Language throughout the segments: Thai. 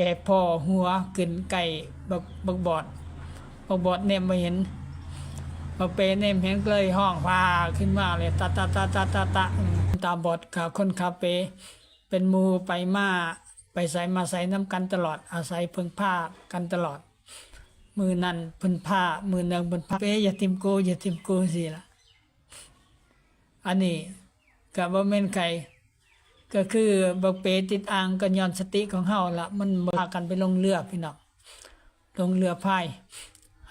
แก่พ่อหัวขึ้นไก่บักบักบอดบักบอดเนมมาเห็นบักเปเนมเห็นเลยห้องพาขึ้นมาเลยตาตาตาตาตาตาตาบอดกับคนขับเป เป็นมูไปมาไปใส่มาใส่น้ำกันตลอดอาศัยพึ่งผ้ากันตลอด มือนั่นพึ่งผ้ามือนึงพึ่งผ้าเปอย่าทิมกูอย่าทิมกูสิละอันนี้กับว่าเม่นไก่ ก็คือบักเปติดอ่างก็ย้อนสติของเฮาละมันบพากันไปลงเรือพี่น้องลงเรือพาย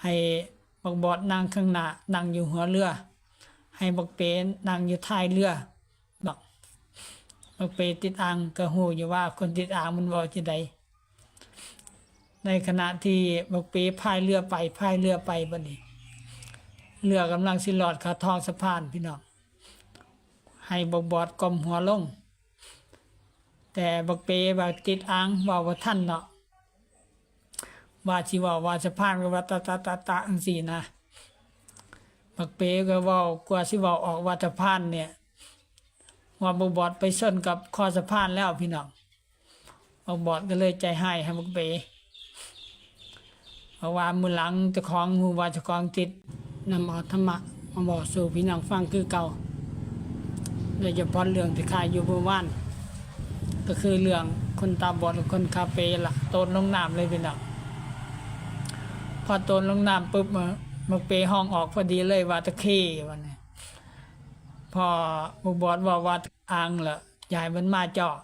ให้บักบอดนั่งข้างหน้านั่งอยู่หัวเรือ ให้บักเปนั่งอยู่ท้ายเรือบักบักเปติดอ่างก็ฮู้อยู่ว่าคนติดอ่างมันบ่จะใดในขณะที่บักเปพายเรือไปพายเรือไปบัดนี้เรือกำลังสิลอดขาทองสะพานพี่น้องให้บักบอดกลมหัวลง แต่บักเปบักติดอ่างว่าว่าท่านเนาะว่าชีว่าว่าสะพานก็ว่าตาตาตาตาอังสีนะบักเปก็ว่ากว่าสิว่าออกว่าสะพานเนี่ยว่าบักบอดไปส้นกับคอสะพานแล้วพี่น้องบักบอดก็เลยใจให้ให้บักเปเพราะว่ามือหลังจะของหูว่าจะของติดนำเอาธรรมะมาบอกสู่พี่น้องฟังคือเก่าโดยเฉพาะเรื่องที่ขายอยู่เมื่าน ก็คือเรื่องคนตาบอดกับคนคาเฟ่ละโตนลงน้ำเลยพี่น้องพอโตนลงน้ำปุ๊บมามาเปห้องออกพอดีเลยวาตะเข้วันนี้พอบุบอดบอกว่าอ่างละยายมันมาเจาะ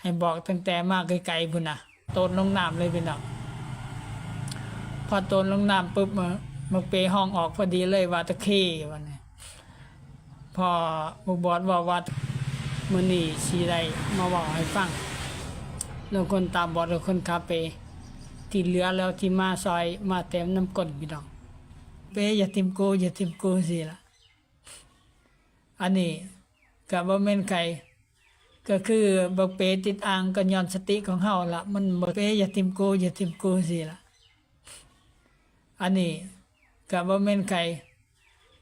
ให้บอกตั้งแต่มากไกลๆพุ่นนะโตนลงน้ำเลยพี่น้องพอโตนลงน้ำปุ๊บมามาเปห้องออกพอดีเลยวาตะเข้วันนี้พอบุบอดบอกว่า มื่อนี้สีได้มาบอกให้ฟังเรื่องคนตาบอดหรือคนคาเปที่เหลือแล้วที่มาซอยมาเต็มน้ำก้นพี่น้องเปอย่าทิมกูอย่าทิมกูสิละอันนี้กับว่าเม่นไก่ก็คือบักเปติดอ่างก็ย้อนสติของเฮาละมันบักเปอย่าทิมกูอย่าทิมกูสิละอันนี้กับว่าเม่นไก่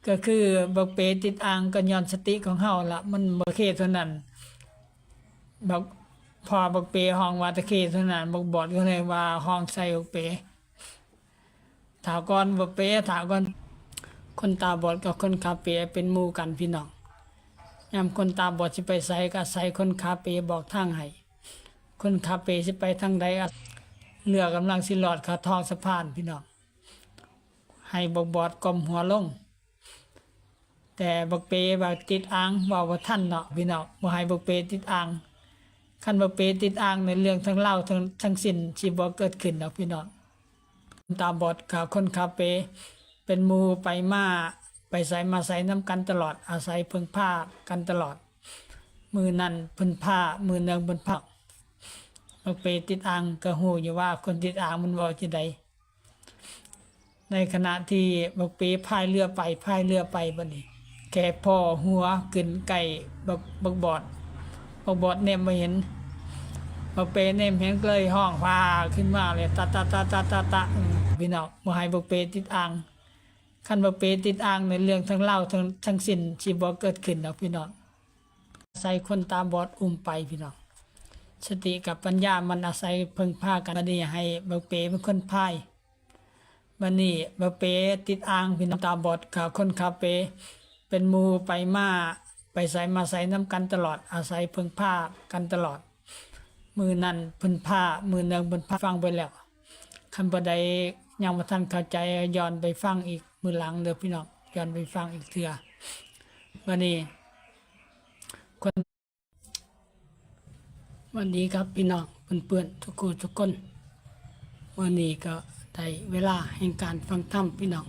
ก็คือบักเปติดอ่างก็ย้อนสติของเฮาละมันบ่เคเท่านั้นบักพอบักเปห้องว่าตะเคเท่านั้นบักบอดก็เลยว่าห้องใส่บักเปถาก่อนบักเปถาก่อนคนตาบอดกับคนขาเปเป็นหมู่กันพี่น้องยามคนตาบอดสิไปใส่ก็ใส่คนขาเปบอกทางให้คนขาเปสิไปทางใดก็เรือกำลังสิหลอดขาทองสะพานพี่น้องให้บักบอดกลมหัวลง แต่บักเปบักติดอ่างว่าว่าท่านเนาะพี่น้องบ่ให้บักเปติดอ่างคันบักเปติดอ่างในเรื่องทั้งเล่าทั้งทั้งสิ้นสิบ่เกิดขึ้นเนาะพี่น้องตาบอดกับคนคาเปเป็นมูไปมาไปใส่มาใส่น้ำกันตลอดอาศัยพึ่งผ้ากันตลอด มือนั่นพึ่งผ้ามือหนึงพึ่งผ้าบักเปติดอ่างก็ฮู้อยู่ว่าคนติดอ่างมันบ่าจะใดในขณะที่บักเปพายเรือไปพายเรือไปบัดนี้ แก่พ่อหัวขึ้นไก่บักบักบอดบักบอดเนมมาเห็นบักเปเนมเห็นเลยห้องพาขึ้นมาเลยตาตาตาตาตาตาพี่น้องบ่ให้บักเปติดอ่างคันบักเปติดอ่างในเรื่องทั้งเล่าทั้งทั้งสิ้นสิบ่เกิดขึ้นดอกพี่น้องใส่คนตามบอดอุ้มไปพี่น้องสติกับปัญญามันอาศัยพึ่งพากันบัดนี้ให้บักเปเป็นคนพายวันนี้บาเปติดอ่างพี่น้องตามบอดกับคนคาเป เป็นมูไปมา ไปใส่มาใส่น้ำกันตลอดอาศัยพึ่งผ้ากันตลอด มือนั่นพึ่งผ้า มือหนึ่งพึ่งผ้าฟังไปแล้วคันบไดยังมาทันเข้าใจย้อนไปฟังอีกมือหลังเด้อพี่น้องย้อนไปฟังอีกเถื่อวันนี้ คนวันนี้ครับพี่น้องเพื่อนๆทุกคนทุกคน วันนี้ก็ได้เวลาแห่งการฟังธรรมพี่น้อง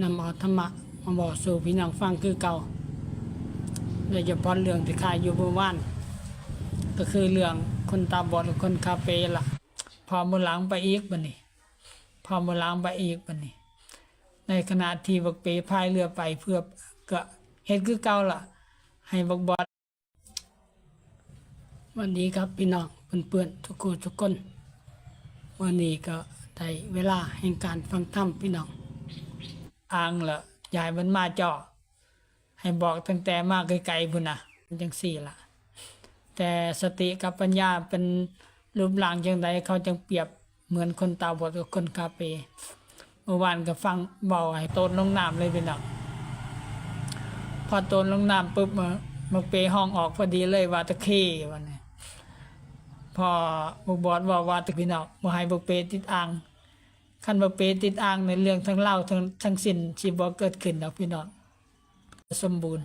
นำเอาธรรมะ มาบอกสู่พี่น้องฟังคือเก่าโดยเฉพาะเรื่องที่ขายอยู่เมื่อวานก็คือเรื่องคนตาบอดกับคนคาเฟ่ละพอมือหลังไปอีกบันนี้ พอมือหลังไปอีกบันนี้ ในขณะที่บักเปพายเรือไปเพื่อก็เฮ็ดคือเก่าล่ะ ให้บักบอดวันนี้ครับพี่น้องเพื่อนๆทุกคนทุกคน วันนี้ก็ได้เวลาแห่งการฟังธรรมพี่น้องอ่างละ ยายมันมาเจาะให้บอกตั้งแต่มาไกลๆพุ่นนะจังสี่ละแต่สติกับปัญญาเป็นรูปร่างจังใดเขาจังเปรียบเหมือนคนตาบอดกับคนคาเปเมื่อวานก็ฟังเบาให้โตนลงน้ำเลยพี่น้องพอโตนลงน้ำปุ๊บมามาเปห้องออกพอดีเลยว่าตะเข้วันนี้พอบุบอดบอกว่าตะพี่น้องบ่ให้บุกเปติดอ่าง คันบุกเปติดอ่างในเรื่องทั้งเล่าทั้งทั้งสิ้นที่บ่เกิดขึ้นดอกพี่น้องสมบูรณ์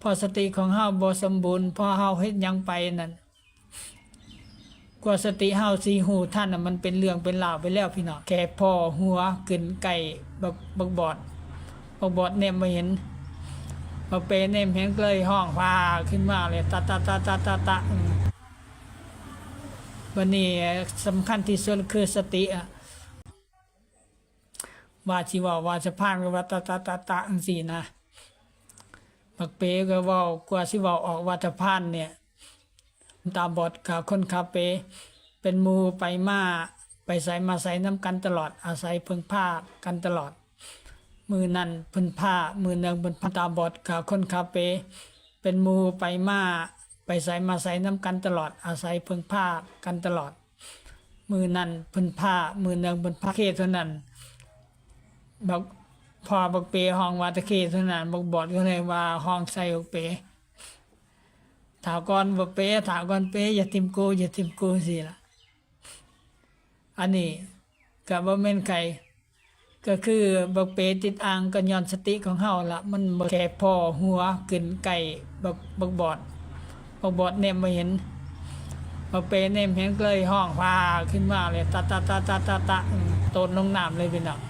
พอสติของเฮาบ่สมบูรณ์พอเฮาเฮ็ดหยังไปนั่นกว่าสติเฮาสีหูท่านน่ะมันเป็นเรื่องเป็นราวไปแล้วพี่น้องแค่พอหัวขึ้นไก่บักบักบอดบักบอดแนมบ่เห็นบักเปแนมเห็นเลยห้องพาขึ้นมาเลยตะตะตะตะตะตะวันนี้สำคัญที่สุดคือสติอะ ว่าสิว่าว่าจะพานก็ว่าตะตะตะตะจังซี่นะบักเปก็ว่ากว่าสิว้าออกวัฏพานเนี่ย ตาบอดกับคนคาเป เป็นมูไปมาไปใส่มาใส่น้ำกันตลอด อาศัยพึ่งผ้ากันตลอด มือนั่นพึ่งผ้ามือหนึ่งเป็นตาบอดกับคนคาเป เป็นมูไปมาไปใส่มาใส่น้ำกันตลอด อาศัยพึ่งผ้ากันตลอด มือนั่นพึ่งผ้ามือหนึ่งเป็นผ้าเคเท่านั้น บักพอบักเปห้องวาตะเคเท่านบักบอดก็เลยว่าห้องใส่บักเปถาวก่อนบักเปถาวก่อนเปอย่าทิมกูอย่าทิมกูสิล่ะอันนี้กับว่าแม่นไก่ก็คือบักเปติดอ่างก็ย้อนสติของเฮาละมันบ่แค่พอหัวขึ้นไก่บักบักบอดบักบอดเนมบ่เห็นบักเปเนมเห็นเลยห้องพาขึ้นมาเลยตะตะตะตะตะตะอืมโตนลงน้ำเลยพี่น้อง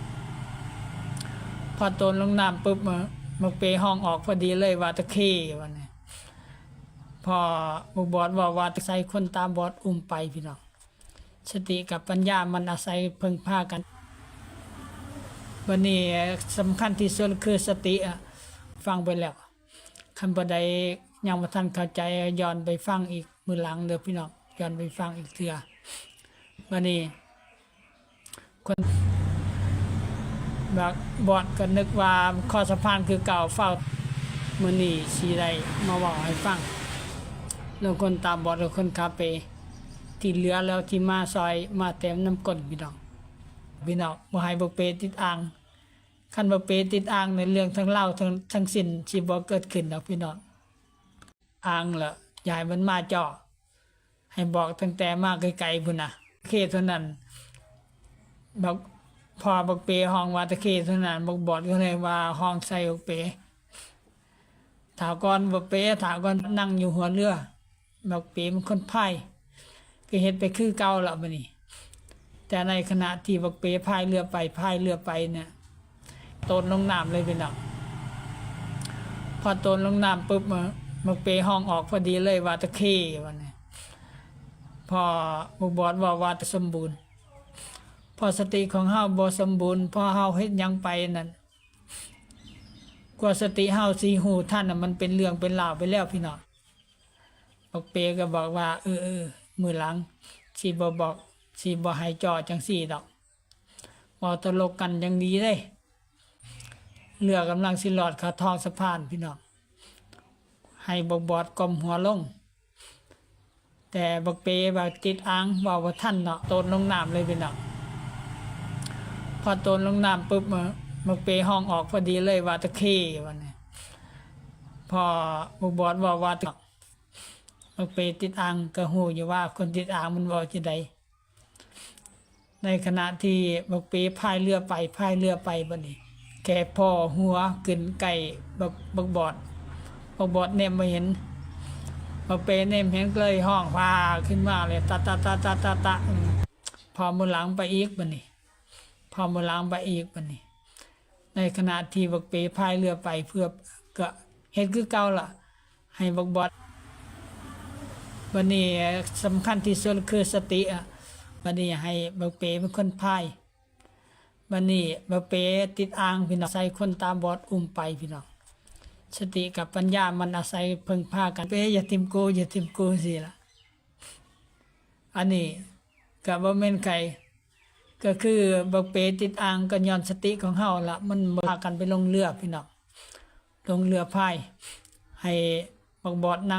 อโตนลงน้ำปุ๊บมามาเปห้องออกพอดีเลยวาตะเข้วันนี้พอบุบอดว่าวาตะใส่คนตาบอดอุ้มไปพี่น้องสติกับปัญญามันอาศัยเพิ่งพากันวันนี้สำคัญที่สุดคือสติอะฟังไปแล้วคันบใดยังมาทันเข้าใจย้อนไปฟังอีกมือหลังเด้อพี่น้องย้อนไปฟังอีกเถื่อวันนี้คน บักบอดก็นึกว่าข้อสะพานคือเก่าเฝ้ามือนี่สีใดมาบอกให้ฟังเรื่องคนตามบอดหรือคนคาเปที่เหลือแล้วที่มาซอยมาเต็มน้ำก้นพี่น้องพี่น้องบ่ให้บกเปติดอ่างคันบกเปติดอ่างในเรื่องทั้งเล่าทั้งทั้งสิ้นที่บ่เกิดขึ้นดอกพี่น้องอ่างละยายมันมาเจาะให้บอกตั้งแต่มาไกลๆพุ่นน่ะเคเท่านั้นบัก พอบักเปห้องวาตะเคเท่านั้นบักบอดก็เลยว่าห้องใส่บักเปถาวก่อนบักเปถาวก่อนนั่งอยู่หัวเรือบักเปมันคนพายก็เฮ็ดไปคือเก่าและบัดนี้ แต่ในขณะที่บักเปพายเรือไปพายเรือไปเนี่ยตนลงน้ำเลยเป็นดอกพอตนลงน้ำปุ๊บมาบักเปห้องออกพอดีเลยวาตะเควันนี้พอบักบอดว่าวาตะสมบูรณ์ พอสติของเฮาบ่สมบูรณ์พอเฮาเฮ็ดยังไปนั่นกว่าสติเฮาสีหูท่านน่ะมันเป็นเรื่องเป็นราวไปแล้วพี่น้องบอกเปก็บอกว่า เออเออมือหลังสิบ่บอกสิบ่ให้จ่อจังสี่ดอกบ่ตลกกันอยังดีเลยเรือกำลังสิหลอดขาทองสะพานพี่น้องให้บอกบอดกลมหัวลง แต่บักเปบักติดอ่างว่าว่าท่านเนาะโตนลงน้ำเลยพี่น้อง พอโตนลงน้ำปุ๊บมามาเปห้องออกพอดีเลยว่าตะเข้วันนี้พอบุกบอดบอกว่าตะมาเปติดอ่างก็หูอยู่ว่าคนติดอ่างมันบอกจะใดในขณะที่บักเปพายเรือไปพายเรือไปบัดนี้แก่พ่อหัวขึ้นไก่บักบักบอดบักบอดเนมมาเห็นบักเปเนมเห็นเลยห้องพาขึ้นมาเลยตะตะตะตะตะตะพอมือหลังไปอีกบัดนี้ พอมาล้างไปอีกบันนี้ในขณะที่บักเปพายเรือไปเพื่อก็เฮ็ดคือเก่าล่ะ ให้บักบอดบันนี้สำคัญที่สุดคือสติอะบันนี้ให้บักเปเป็นคนพายบันนี้บักเปติดอ่างพี่น้องใส่คนตาบอดอุ้มไปพี่น้องสติกับปัญญามันอาศัยเพิ่งพากันเปอย่าทิมกูอย่าทิมกูสิล่ะอันนี้กับว่าแม่นไก่ ก็คือบักเปติดอ่างกันย้อนสติของเฮาละมันพากันไปลงเรือพี่น้องลงเรือพายให้บักบอดนั่ง